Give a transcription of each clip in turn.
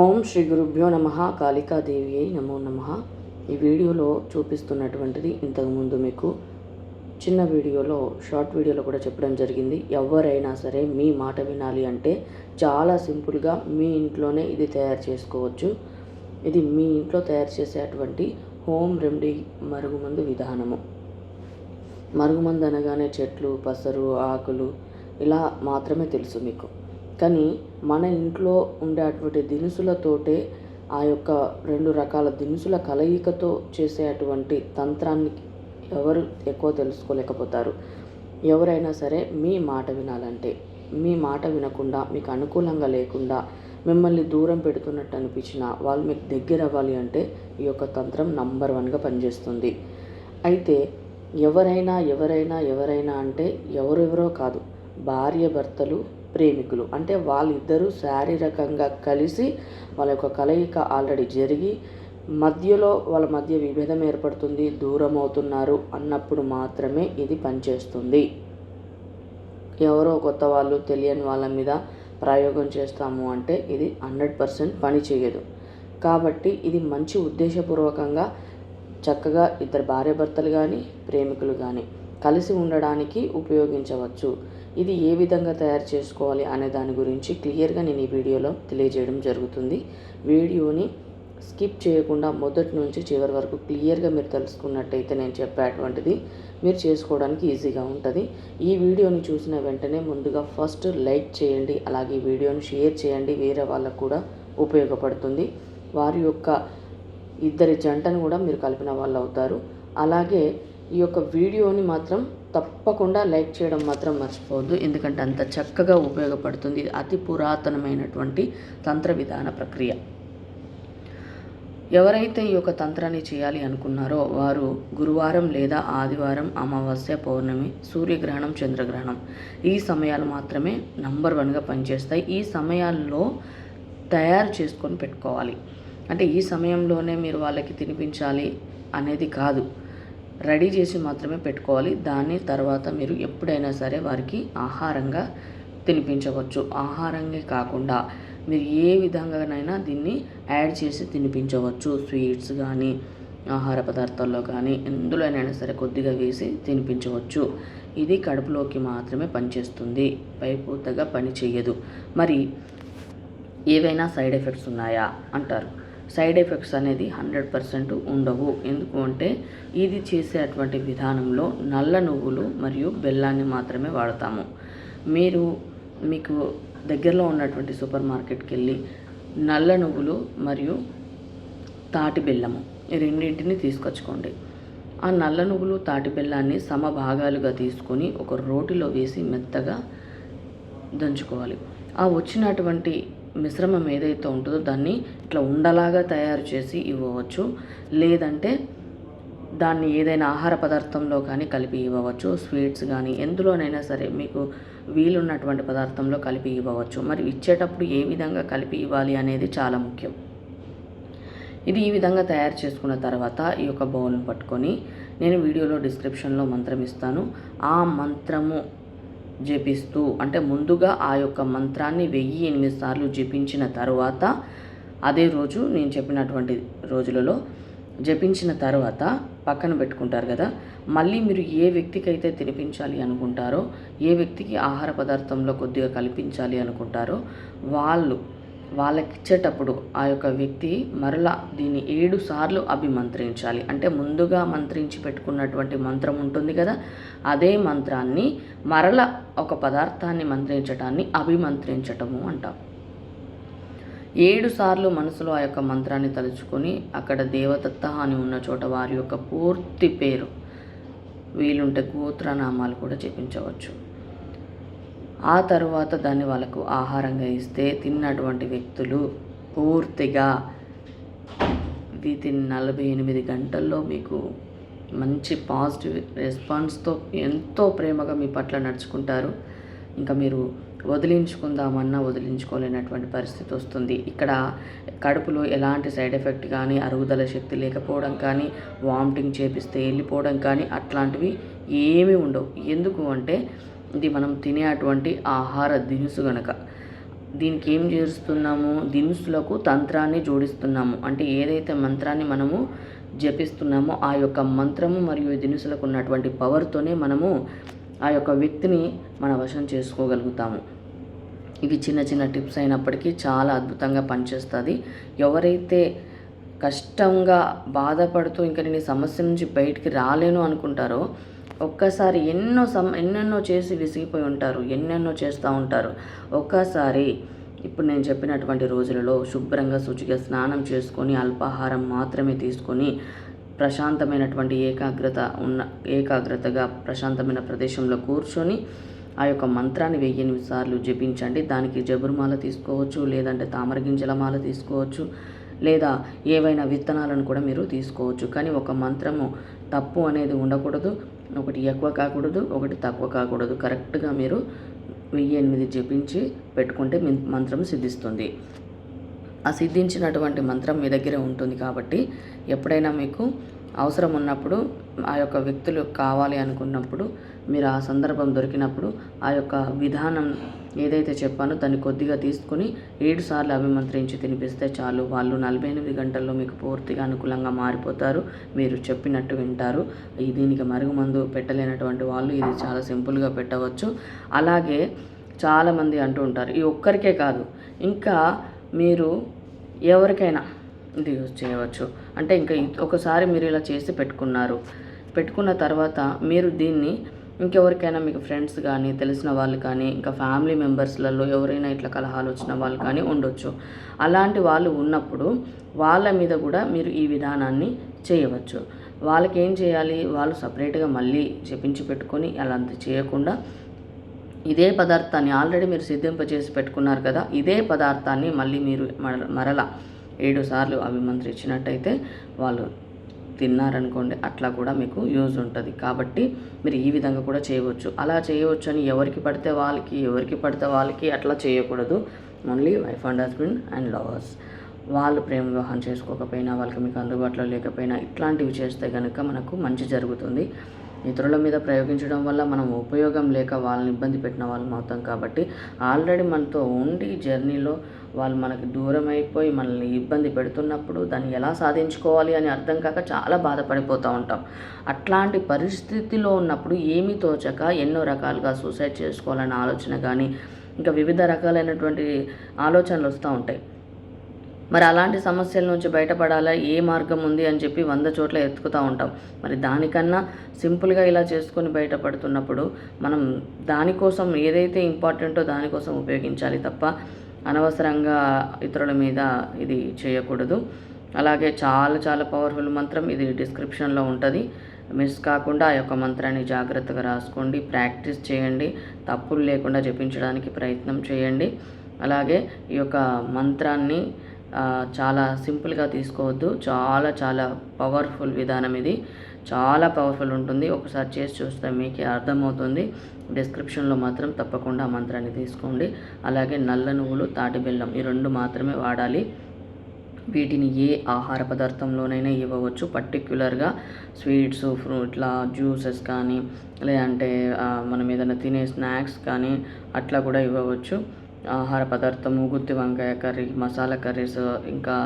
ఓం శ్రీ గురుభ్యో నమ కాళికాదేవి అయి నమో నమ. ఈ వీడియోలో చూపిస్తున్నటువంటిది ఇంతకుముందు మీకు చిన్న వీడియోలో షార్ట్ వీడియోలో కూడా చెప్పడం జరిగింది. ఎవరైనా సరే మీ మాట వినాలి అంటే చాలా సింపుల్గా మీ ఇంట్లోనే ఇది తయారు చేసుకోవచ్చు. ఇది మీ ఇంట్లో తయారు చేసేటువంటి హోమ్ రెమెడీ మరుగుమందు విధానము. మరుగుమందు అనగానే చెట్లు పసరు ఆకులు ఇలా మాత్రమే తెలుసు మీకు. కానీ మన ఇంట్లో ఉండే అటువంటి దినుసులతోటే ఆ యొక్క రెండు రకాల దినుసుల కలయికతో చేసే అటువంటి తంత్రాన్ని ఎవరు ఎక్కువ తెలుసుకోలేకపోతారు. ఎవరైనా సరే మీ మాట వినాలంటే మీ మాట వినకుండా మీకు అనుకూలంగా లేకుండా మిమ్మల్ని దూరం పెడుతున్నట్టు అనిపించిన వాళ్ళు మీకు దగ్గర అవ్వాలి అంటే ఈ యొక్క తంత్రం నంబర్ వన్గా పనిచేస్తుంది. అయితే ఎవరైనా ఎవరైనా ఎవరైనా అంటే ఎవరెవరో కాదు భార్య భర్తలు ప్రేమికులు. అంటే వాళ్ళిద్దరూ శారీరకంగా కలిసి వాళ్ళ యొక్క కలయిక ఆల్రెడీ జరిగి మధ్యలో వాళ్ళ మధ్య విభేదం ఏర్పడుతుంది దూరం అవుతున్నారు అన్నప్పుడు మాత్రమే ఇది పనిచేస్తుంది. ఎవరో కొత్త వాళ్ళు తెలియని వాళ్ళ మీద ప్రయోగం చేస్తాము అంటే ఇది హండ్రెడ్ పర్సెంట్ పని చేయదు. కాబట్టి ఇది మంచి ఉద్దేశపూర్వకంగా చక్కగా ఇద్దరు భార్యాభర్తలు కానీ ప్రేమికులు కానీ కలిసి ఉండడానికి ఉపయోగించవచ్చు. ఇది ఏ విధంగా తయారు చేసుకోవాలి అనే దాని గురించి క్లియర్గా నేను ఈ వీడియోలో తెలియజేయడం జరుగుతుంది. వీడియోని స్కిప్ చేయకుండా మొదటి నుంచి చివరి వరకు క్లియర్గా మీరు తెలుసుకున్నట్టయితే నేను చెప్పేటువంటిది మీరు చేసుకోవడానికి ఈజీగా ఉంటుంది. ఈ వీడియోని చూసిన వెంటనే ముందుగా ఫస్ట్ లైక్ చేయండి అలాగే ఈ వీడియోని షేర్ చేయండి వేరే వాళ్ళకు కూడా ఉపయోగపడుతుంది. వారి యొక్క ఇద్దరి జంటను కూడా మీరు కలిపిన వాళ్ళు అవుతారు అలాగే ఈ యొక్క వీడియోని మాత్రం తప్పకుండా లైక్ చేయడం మాత్రం మర్చిపోవద్దు. ఎందుకంటే అంత చక్కగా ఉపయోగపడుతుంది. ఇది అతి పురాతనమైనటువంటి తంత్ర విధాన ప్రక్రియ. ఎవరైతే ఈ యొక్క తంత్రాన్ని చేయాలి అనుకున్నారో వారు గురువారం లేదా ఆదివారం అమావాస్య పౌర్ణమి సూర్యగ్రహణం చంద్రగ్రహణం ఈ సమయాలు మాత్రమే నంబర్ వన్గా పనిచేస్తాయి. ఈ సమయాల్లో తయారు చేసుకొని పెట్టుకోవాలి. అంటే ఈ సమయంలోనే మీరు వాళ్ళకి తినిపించాలి అనేది కాదు. రెడీ చేసి మాత్రమే పెట్టుకోవాలి. దాని తర్వాత మీరు ఎప్పుడైనా సరే వారికి ఆహారంగా తినిపించవచ్చు. ఆహారంగా కాకుండా మీరు ఏ విధంగానైనా దీన్ని యాడ్ చేసి తినిపించవచ్చు. స్వీట్స్ కానీ ఆహార పదార్థాల్లో కానీ ఎందులోనైనా సరే కొద్దిగా వేసి తినిపించవచ్చు. ఇది కడుపులోకి మాత్రమే పనిచేస్తుంది. పైపూతగా పని చేయదు మరి ఏవైనా సైడ్ ఎఫెక్ట్స్ ఉన్నాయా? అంటారు. సైడ్ ఎఫెక్ట్స్ అనేది హండ్రెడ్ పర్సెంట్ ఉండవు. ఎందుకు అంటే ఇది చేసేటువంటి విధానంలో నల్ల నువ్వులు మరియు బెల్లాన్ని మాత్రమే వాడతాము. మీరు మీకు దగ్గరలో ఉన్నటువంటి సూపర్ మార్కెట్కి వెళ్ళి నల్ల నువ్వులు మరియు తాటి బెల్లము ఈ రెండింటిని తీసుకొచ్చుకోండి. ఆ నల్ల నువ్వులు తాటి బెల్లాన్ని సమభాగాలుగా తీసుకొని ఒక రోటిలో వేసి మెత్తగా దంచుకోవాలి. ఆ వచ్చినటువంటి మిశ్రమం ఏదైతే ఉంటుందో దాన్ని ఇట్లా ఉండలాగా తయారు చేసి ఇవ్వవచ్చు. లేదంటే దాన్ని ఏదైనా ఆహార పదార్థంలో కానీ కలిపి ఇవ్వవచ్చు. స్వీట్స్ కానీ ఎందులోనైనా సరే మీకు వీలున్నటువంటి పదార్థంలో కలిపి ఇవ్వవచ్చు. మరి ఇచ్చేటప్పుడు ఏ విధంగా కలిపి ఇవ్వాలి అనేది చాలా ముఖ్యం. ఇది ఈ విధంగా తయారు చేసుకున్న తర్వాత ఈ యొక్క బౌల్ని పట్టుకొని నేను వీడియోలో డిస్క్రిప్షన్లో మంత్రం ఇస్తాను. ఆ మంత్రము జపిస్తూ అంటే ముందుగా ఆ యొక్క మంత్రాన్ని వెయ్యి ఎనిమిది సార్లు జపించిన తర్వాత అదే రోజు నేను చెప్పినటువంటి రోజులలో జపించిన తర్వాత పక్కన పెట్టుకుంటారు కదా మళ్ళీ మీరు ఏ వ్యక్తికి అయితే తినిపించాలి అనుకుంటారో ఏ వ్యక్తికి ఆహార పదార్థంలో కొద్దిగా కల్పించాలి అనుకుంటారో వాళ్ళు వాళ్ళకి ఇచ్చేటప్పుడు ఆ యొక్క వ్యక్తి మరలా దీన్ని ఏడు సార్లు అభిమంత్రించాలి. అంటే ముందుగా మంత్రించి పెట్టుకున్నటువంటి మంత్రం ఉంటుంది కదా అదే మంత్రాన్ని మరల ఒక పదార్థాన్ని మంత్రించటాన్ని అభిమంత్రించటము అంటాం. ఏడు సార్లు మనసులో ఆ యొక్క మంత్రాన్ని తలుచుకొని అక్కడ దేవదత్త అని ఉన్న చోట వారి యొక్క పూర్తి పేరు వీలుంటే గోత్రనామాలు కూడా చెప్పించవచ్చు ఆ తర్వాత దాన్ని వాళ్ళకు ఆహారంగా ఇస్తే తిన్నటువంటి వ్యక్తులు పూర్తిగా వితిన్ నలభై ఎనిమిది గంటల్లో మీకు మంచి పాజిటివ్ రెస్పాన్స్తో ఎంతో ప్రేమగా మీ పట్ల నడుచుకుంటారు. ఇంకా మీరు వదిలించుకుందామన్నా వదిలించుకోలేనటువంటి పరిస్థితి వస్తుంది. ఇక్కడ కడుపులో ఎలాంటి సైడ్ ఎఫెక్ట్ కానీ అరుగుదల శక్తి లేకపోవడం కానీ వామిటింగ్ చేపిస్తే వెళ్ళిపోవడం కానీ అట్లాంటివి ఏమీ ఉండవు. ఎందుకు అంటే ఇది మనం తినే అటువంటి ఆహార దినుసు గనక. దీనికి ఏం చేస్తున్నాము? దినుసులకు తంత్రాన్ని జోడిస్తున్నాము. అంటే ఏదైతే మంత్రాన్ని మనము జపిస్తున్నామో ఆ యొక్క మంత్రము మరియు దినుసులకు ఉన్నటువంటి పవర్తోనే మనము ఆ యొక్క వ్యక్తిని మన వశం చేసుకోగలుగుతాము. ఇవి చిన్న చిన్న టిప్స్ అయినప్పటికీ చాలా అద్భుతంగా పనిచేస్తుంది. ఎవరైతే కష్టంగా బాధపడుతూ ఇంకా నేను ఈ సమస్య నుంచి బయటికి రాలేను అనుకుంటారో ఒక్కసారి ఎన్నో సమ ఎన్నెన్నో చేసి విసిగిపోయి ఉంటారు ఎన్నెన్నో చేస్తూ ఉంటారు. ఒక్కసారి ఇప్పుడు నేను చెప్పినటువంటి రోజులలో శుభ్రంగా శుచిగా స్నానం చేసుకొని అల్పాహారం మాత్రమే తీసుకొని ప్రశాంతమైనటువంటి ఏకాగ్రత ఉన్న ఏకాగ్రతగా ప్రశాంతమైన ప్రదేశంలో కూర్చొని ఆ యొక్క మంత్రాన్ని వెయ్యి సార్లు జపించండి. దానికి జబురుమాల తీసుకోవచ్చు లేదంటే తామర గింజల మాల తీసుకోవచ్చు లేదా ఏవైనా విత్తనాలను కూడా మీరు తీసుకోవచ్చు. కానీ ఒక మంత్రము తప్పు అనేది ఉండకూడదు. ఒకటి ఎక్కువ కాకూడదు ఒకటి తక్కువ కాకూడదు. కరెక్ట్గా మీరు వెయ్యి ఎనిమిది జపించి పెట్టుకుంటే మంత్రం సిద్ధిస్తుంది. ఆ సిద్ధించినటువంటి మంత్రం మీ దగ్గర ఉంటుంది కాబట్టి ఎప్పుడైనా మీకు అవసరం ఉన్నప్పుడు ఆ యొక్క వ్యక్తులు కావాలి అనుకున్నప్పుడు మీరు ఆ సందర్భం దొరికినప్పుడు ఆ యొక్క విధానం ఏదైతే చెప్పానో దాన్ని కొద్దిగా తీసుకొని ఏడు సార్లు అభిమంత్రించి తినిపిస్తే చాలు. వాళ్ళు నలభై ఎనిమిది గంటల్లో మీకు పూర్తిగా అనుకూలంగా మారిపోతారు. మీరు చెప్పినట్టు వింటారు. ఈ దీనికి మరుగుమందు పెట్టలేనటువంటి వాళ్ళు ఇది చాలా సింపుల్గా పెట్టవచ్చు. అలాగే చాలామంది అంటూ ఉంటారు ఈ ఒక్కరికే కాదు. ఇంకా మీరు ఎవరికైనా ఇది యూజ్ చేయవచ్చు. అంటే ఇంకా ఒకసారి మీరు ఇలా చేసి పెట్టుకున్నారు. పెట్టుకున్న తర్వాత మీరు దీన్ని ఇంకెవరికైనా మీకు ఫ్రెండ్స్ కానీ తెలిసిన వాళ్ళు కానీ ఇంకా ఫ్యామిలీ మెంబర్స్లలో ఎవరైనా ఇట్లా కలహాలు వచ్చిన వాళ్ళు కానీ ఉండొచ్చు. అలాంటి వాళ్ళు ఉన్నప్పుడు వాళ్ళ మీద కూడా మీరు ఈ విధానాన్ని చేయవచ్చు. వాళ్ళకి ఏం చేయాలి? వాళ్ళు సపరేట్గా మళ్ళీ చెప్పించి పెట్టుకొని అలాంటి చేయకుండా ఇదే పదార్థాన్ని ఆల్రెడీ మీరు సిద్ధింప చేసి పెట్టుకున్నారు కదా ఇదే పదార్థాన్ని మళ్ళీ మీరు మరల ఏడు సార్లు అభిమంత్రించినట్టయితే వాళ్ళు తిన్నారనుకోండి అట్లా కూడా మీకు యూజ్ ఉంటుంది. కాబట్టి మీరు ఈ విధంగా కూడా చేయవచ్చు. అలా చేయవచ్చు అని ఎవరికి పడితే వాళ్ళకి ఎవరికి పడితే వాళ్ళకి అట్లా చేయకూడదు. Only wife and husband and lovers వాళ్ళు ప్రేమ వివాహం చేసుకోకపోయినా వాళ్ళకి మీకు అందుబాటులో లేకపోయినా ఇట్లాంటివి చేస్తే కనుక మనకు మంచి జరుగుతుంది. ఇతరుల మీద ప్రయోగించడం వల్ల మనం ఉపయోగం లేక వాళ్ళని ఇబ్బంది పెట్టిన వాళ్ళం అవుతాం కాబట్టి ఆల్రెడీ మనతో ఉండి జర్నీలో వాళ్ళు మనకి దూరం అయిపోయి మనల్ని ఇబ్బంది పెడుతున్నప్పుడు దాన్ని ఎలా సాధించుకోవాలి అని అర్థం కాక చాలా బాధపడిపోతూ ఉంటాం. అట్లాంటి పరిస్థితిలో ఉన్నప్పుడు ఏమీ తోచక ఎన్నో రకాలుగా సూసైడ్ చేసుకోవాలన్న ఆలోచన కానీ ఇంకా వివిధ రకాలైనటువంటి ఆలోచనలు వస్తూ ఉంటాయి. మరి అలాంటి సమస్యల నుంచి బయటపడాలా? ఏ మార్గం ఉంది అని చెప్పి వంద చోట్ల ఎత్తుకుతూ ఉంటాం. మరి దానికన్నా సింపుల్గా ఇలా చేసుకొని బయటపడుతున్నప్పుడు మనం దానికోసం ఏదైతే ఇంపార్టెంటో దానికోసం ఉపయోగించాలి తప్ప అనవసరంగా ఇతరుల మీద ఇది చేయకూడదు. అలాగే చాలా చాలా పవర్ఫుల్ మంత్రం ఇది డిస్క్రిప్షన్లో ఉంటుంది. మిస్ కాకుండా ఆ యొక్క మంత్రాన్ని జాగ్రత్తగా రాసుకోండి. ప్రాక్టీస్ చేయండి. తప్పులు లేకుండా జపించడానికి ప్రయత్నం చేయండి. అలాగే ఈ యొక్క మంత్రాన్ని చాలా సింపుల్గా తీసుకోవద్దు. చాలా చాలా పవర్ఫుల్ విధానం ఇది. చాలా పవర్ఫుల్ ఉంటుంది. ఒకసారి చేసి చూస్తే మీకే అర్థమవుతుంది. డిస్క్రిప్షన్లో మాత్రం తప్పకుండా మంత్రాన్ని తీసుకోండి. అలాగే నల్ల నువ్వులు తాటి బెల్లం ఈ రెండు మాత్రమే వాడాలి. వీటిని ఏ ఆహార పదార్థంలోనైనా ఇవ్వవచ్చు. పర్టిక్యులర్గా స్వీట్స్ ఫ్రూట్ల జ్యూసెస్ కానీ లేదంటే మనం ఏదైనా తినే స్నాక్స్ కానీ అట్లా కూడా ఇవ్వవచ్చు. ఆహార పదార్థము గుత్తి వంకాయ కర్రీ మసాలా కర్రీస్ ఇంకా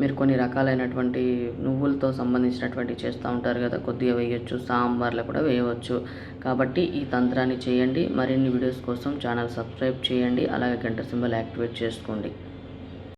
మీరు కొన్ని రకాలైనటువంటి నువ్వులతో సంబంధించినటువంటి చేస్తూ ఉంటారు కదా కొద్దిగా వేయచ్చు సాంబార్లో కూడా వేయవచ్చు. కాబట్టి ఈ తంత్రాన్ని చేయండి మరిన్ని వీడియోస్ కోసం ఛానల్ సబ్స్క్రైబ్ చేయండి అలాగే గంట సింబల్ యాక్టివేట్ చేసుకోండి.